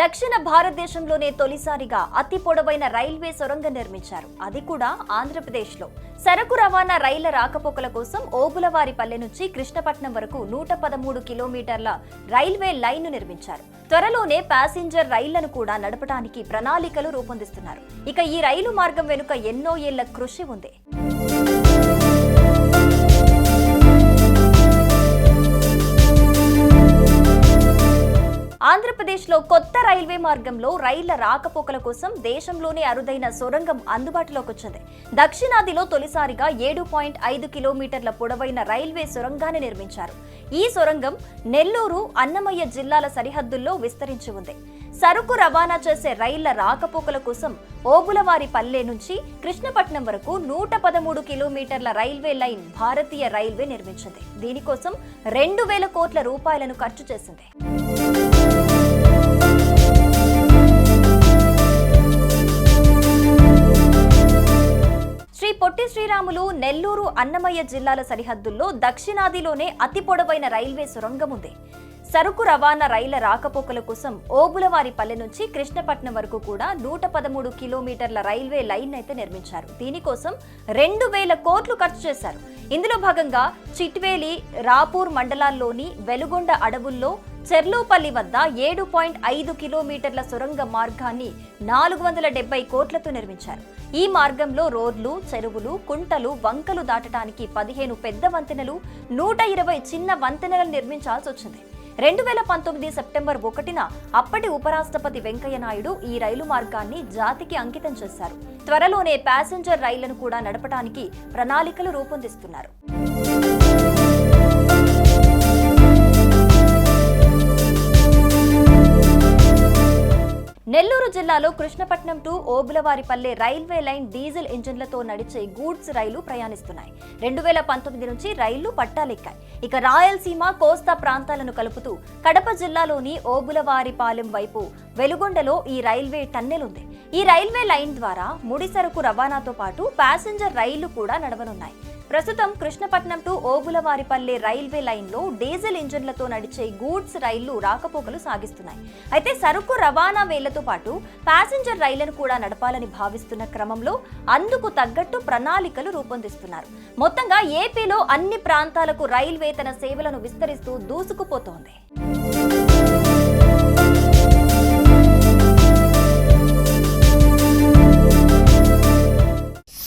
దక్షిణ భారతదేశంలోనే తొలిసారిగా అతి పొడవైన రైల్వే సొరంగం నిర్మించారు. అది కూడా ఆంధ్రప్రదేశ్లో. సరకు రవాణా రైళ్ళ రాకపోకల కోసం ఓబులవారిపల్లె నుంచి కృష్ణపట్నం వరకు నూట పదమూడు కిలోమీటర్ల రైల్వే లైన్ నిర్మించారు. త్వరలోనే ప్యాసింజర్ రైళ్ళను కూడా నడపడానికి ప్రణాళికలు రూపొందిస్తున్నారు. ఇక ఈ రైలు మార్గం వెనుక ఎన్నో ఏళ్ళ కృషి ఉంది. ఆంధ్రప్రదేశ్లో కొత్త రైల్వే మార్గంలో రైళ్ళ రాకపోకల కోసం దేశంలోనే అరుదైన సొరంగం అందుబాటులోకి వచ్చింది. దక్షిణాదిలో తొలిసారిగా ఏడు పాయింట్ ఐదు కిలోమీటర్ల పొడవైన రైల్వే సొరంగాన్ని నిర్మించారు. ఈ సొరంగం నెల్లూరు అన్నమయ్య జిల్లాల సరిహద్దుల్లో విస్తరించి ఉంది. సరుకు రవాణా చేసే రైళ్ళ రాకపోకల కోసం ఓబులవారి పల్లె నుంచి కృష్ణపట్నం వరకు నూట పదమూడు కిలోమీటర్ల రైల్వే లైన్ భారతీయ రైల్వే నిర్మించింది. దీనికోసం రెండు వేల కోట్ల రూపాయలను ఖర్చు చేసింది. పొట్టి శ్రీరాములు నెల్లూరు అన్నమయ్య జిల్లాల సరిహద్దుల్లో దక్షిణాదిలోనే అతి పొడవైన రైల్వే సొరంగం ఉంది. సరుకు రవాణా రైళ్ళ రాకపోకల కోసం ఓబులవారిపల్లె నుంచి కృష్ణపట్నం వరకు కూడా నూట పదమూడు కిలోమీటర్ల రైల్వే లైన్ అయితే నిర్మించారు. దీనికోసం రెండు వేల కోట్లు ఖర్చు చేశారు. ఇందులో భాగంగా చిట్వేలి రాపూర్ మండలాల్లోని వెలుగొండ అడవుల్లో చెర్లోపల్లి వద్ద ఏడు పాయింట్ ఐదు కిలోమీటర్ల సొరంగ మార్గాన్ని నాలుగు వందల డెబ్బై కోట్లతో నిర్మించారు. ఈ మార్గంలో రోడ్లు చెరువులు కుంటలు వంకలు దాటడానికి పదిహేను పెద్ద వంతెనలు నూట ఇరవై చిన్న వంతెనలను నిర్మించాల్సి వచ్చింది. రెండు వేల పంతొమ్మిది సెప్టెంబర్ ఒకటిన అప్పటి ఉపరాష్ట్రపతి వెంకయ్య నాయుడు ఈ రైలు మార్గాన్ని జాతికి అంకితం చేశారు. త్వరలోనే ప్యాసింజర్ రైళ్ళను కూడా నడపడానికి ప్రణాళికలు రూపొందిస్తున్నారు. నెల్లూరు జిల్లాలో Krishnapatnam to Obulavaripalle railway line diesel ఇంజిన్లతో నడిచే గూడ్స్ రైలు ప్రయాణిస్తున్నాయి. రెండు వేల పంతొమ్మిది నుంచి రైళ్ళు పట్టాలెక్కాయి. ఇక రాయలసీమ కోస్తా ప్రాంతాలను కలుపుతూ కడప జిల్లాలోని ఓబులవారిపాలెం వైపు వెలుగొండలో ఈ రైల్వే టన్నెల్ ఉంది ఈ రైల్వే లైన్ ద్వారా ముడి సరుకు రవాణాతో పాటు ప్యాసింజర్ రైళ్ళు కూడా నడవనున్నాయి. ప్రస్తుతం కృష్ణపట్నం టు ఓబులవారిపల్లె రైల్వే లైన్లో డీజిల్ ఇంజిన్లతో నడిచే గూడ్స్ రైళ్ళు రాకపోకలు సాగిస్తున్నాయి. అయితే సరుకు రవాణా వేళ్ళతో పాటు ప్యాసింజర్ రైళ్ళను కూడా నడపాలని భావిస్తున్న క్రమంలో అందుకు తగ్గట్టు ప్రణాళికలు రూపొందిస్తున్నారు. మొత్తంగా ఏపీలో అన్ని ప్రాంతాలకు రైల్వే తన సేవలను విస్తరిస్తూ దూసుకుపోతోంది.